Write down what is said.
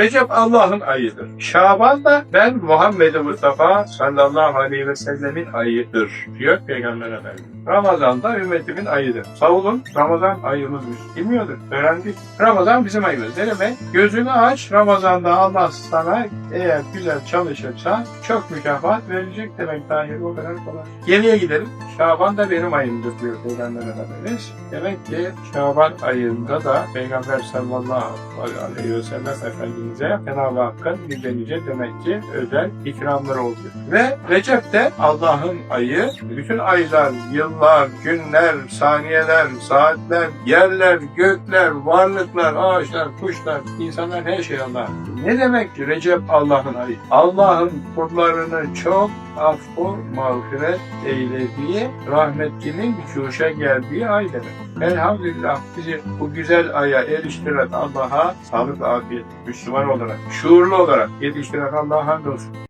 Recep Allah'ın ayıdır. Şaban da ben Muhammed Mustafa sallallahu aleyhi ve sellemin ayıdır diyor Peygamber Efendimiz. Ramazan da ümmetimin ayıdır. Sağ olun Ramazan ayımızmış. Bilmiyorduk. Öğrendik. Ramazan bizim ayımız. Ne demek? Gözünü aç Ramazan'da Allah sana eğer güzel çalışırsan çok mükafat verecek demek dahi o kadar kolay. Geriye gidelim. Şaban da benim ayımdır diyor Peygamber Efendimiz. Demek ki Şaban ayında da Peygamber sallallahu aleyhi ve sellem Efendimiz'e Cenab-ı Hakk'ın nice demek ki özel ikramları oldu. Ve Recep de Allah'ın ayı. Bütün aylar, yıllar, günler, saniyeler, saatler, yerler, gökler, varlıklar, ağaçlar, kuşlar, insanlar her şey Allah. Ne demek ki Recep Allah'ın ayı? Allah'ın kullarını çok affı mağfiret eylediği, rahmetinin cuşa geldiği ay demek. Elhamdülillah bizi bu güzel aya eriştiren Allah'a sağlık, afiyet, Müslüman olarak, şuurlu olarak yetiştiren Allah'a hamdolsun.